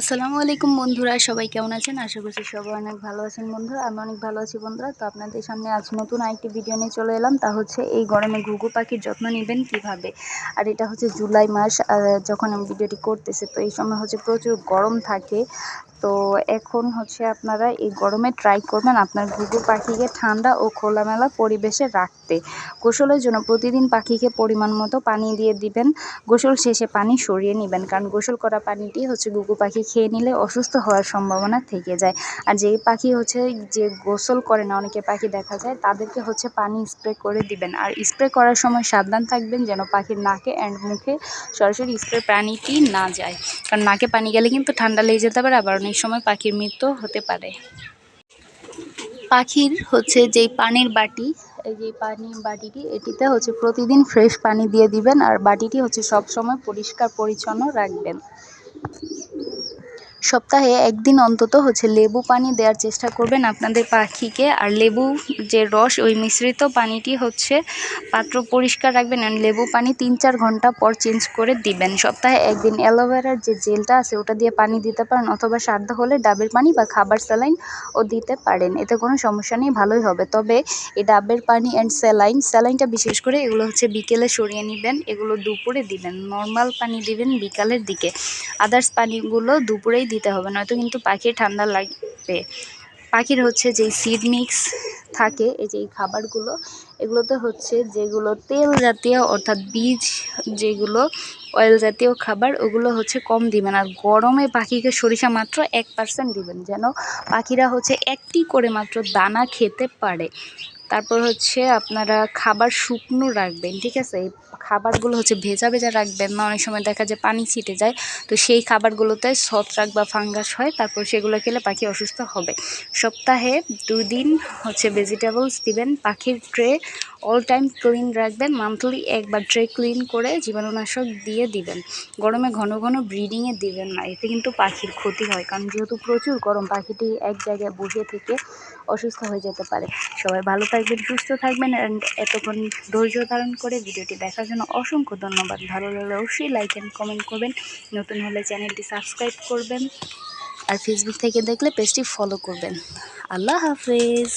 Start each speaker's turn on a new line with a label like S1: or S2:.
S1: আসসালামু আলাইকুম বন্ধুরা, সবাই কেমন আছেন? আশা করছি সবাই অনেক ভালো আছেন বন্ধুরা। আমি অনেক ভালো আছি বন্ধুরা। তো আপনাদের সামনে আজ নতুন আরেকটি ভিডিও নিয়ে চলে এলাম। তা হচ্ছে এই গরমে ঘুঘু পাখির যত্ন নেবেন কীভাবে? আর এটা হচ্ছে জুলাই মাস যখন আমি ভিডিওটি করতেছে, তো এই সময় হচ্ছে প্রচুর গরম থাকে। তো এখন হচ্ছে আপনারা এই গরমে ট্রাই করবেন আপনার ঘুঘু পাখিকে ঠান্ডা ও খোলামেলা পরিবেশে রাখতে। গোসলের জন্য প্রতিদিন পাখিকে পরিমাণ মতো পানি দিয়ে দিবেন। গোসল শেষে পানি সরিয়ে নেবেন, কারণ গোসল করা পানিটি হচ্ছে ঘুঘু পাখি খেয়ে নিলে অসুস্থ হওয়ার সম্ভাবনা থেকে যায়। আর যেই পাখি হচ্ছে যে গোসল করে না, অনেকে পাখি দেখা যায়, তাদেরকে হচ্ছে পানি স্প্রে করে দিবেন। আর স্প্রে করার সময় সাবধান থাকবেন যেন পাখির নাকে অ্যান্ড মুখে সরাসরি স্প্রে পানিটি না যায়। কারণ নাকে পানি গেলে কিন্তু ঠান্ডা লেগে যেতে পারে, আবার অনেক সময় পাখির মৃত্যু হতে পারে। পাখির হচ্ছে যেই পানির বাটি, এই যে পানির বাটিটি, এটিতে হচ্ছে প্রতিদিন ফ্রেশ পানি দিয়ে দিবেন, আর বাটিটি হচ্ছে সব সময় পরিষ্কার পরিচ্ছন্ন রাখবেন। সপ্তাহে একদিন অন্তত হচ্ছে লেবু পানি দেওয়ার চেষ্টা করবেন আপনাদের পাখিকে। আর লেবু যে রস, ওই মিশ্রিত পানিটি হচ্ছে পাত্র পরিষ্কার রাখবেন আর লেবু পানি তিন চার ঘণ্টা পর চেঞ্জ করে দিবেন। সপ্তাহে একদিন অ্যালোভেরার যে জেলটা আছে, ওটা দিয়ে পানি দিতে পারেন অথবা সাধ্য হলে ডাবের পানি বা খাবার স্যালাইন ও দিতে পারেন। এতে কোনো সমস্যা নেই, ভালোই হবে। তবে এই ডাবের পানি অ্যান্ড স্যালাইন, স্যালাইনটা বিশেষ করে এগুলো হচ্ছে বিকেলে সরিয়ে নেবেন, এগুলো দুপুরে দিবেন। নর্মাল পানি দিবেন বিকালের দিকে। আদার্স পানিগুলো দুপুরেই দিতে হবে, নয়তো কিন্তু পাখির ঠান্ডা লাগবে। পাখির হচ্ছে যেই সিড মিক্স থাকে, এই যে এই খাবারগুলো, এগুলোতে হচ্ছে যেগুলো তেল জাতীয়, অর্থাৎ বীজ যেগুলো অয়েল জাতীয় খাবার, ওগুলো হচ্ছে কম দিবেন। আর গরমে পাখিকে সরিষা মাত্র এক পার্সেন্ট দিবেন, যেন পাখিরা হচ্ছে একটি করে মাত্র দানা খেতে পারে। তারপর হচ্ছে আপনারা খাবার শুকনো রাখবেন, ঠিক আছে? এই খাবারগুলো হচ্ছে ভেজা ভেজা রাখবেন না, অনেক সময় দেখা যায় পানি ছিটে যায়। তো সেই খাবারগুলোতে ছত্রাক বা ফাঙ্গাস হয়, তারপর সেগুলো খেলে পাখি অসুস্থ হবে। সপ্তাহে দুদিন হচ্ছে ভেজিটেবলস দিবেন, পাখির ট্রে অল টাইম ক্লিন রাখবেন মান্থলি একবার ট্রে ক্লিন করে জীবাণুনাশক দিয়ে দিবেন। গরমে ঘন ঘন ব্রিডিংয়ে দিবেন না, এতে কিন্তু পাখির ক্ষতি হয়, কারণ যেহেতু প্রচুর গরম, পাখিটি এক জায়গায় বসে থেকে অসুস্থ হয়ে যেতে পারে। সবাই ভালো থাকবেন, সুস্থ থাকবেন অ্যান্ড এতক্ষণ ধৈর্য ধারণ করে ভিডিওটি দেখার জন্য অসংখ্য ধন্যবাদ। ভালো লাগলে অবশ্যই লাইক অ্যান্ড কমেন্ট করবেন, নতুন হলে চ্যানেলটি সাবস্ক্রাইব করবেন, আর ফেসবুক থেকে দেখলে পেজটি ফলো করবেন। আল্লাহ হাফেজ।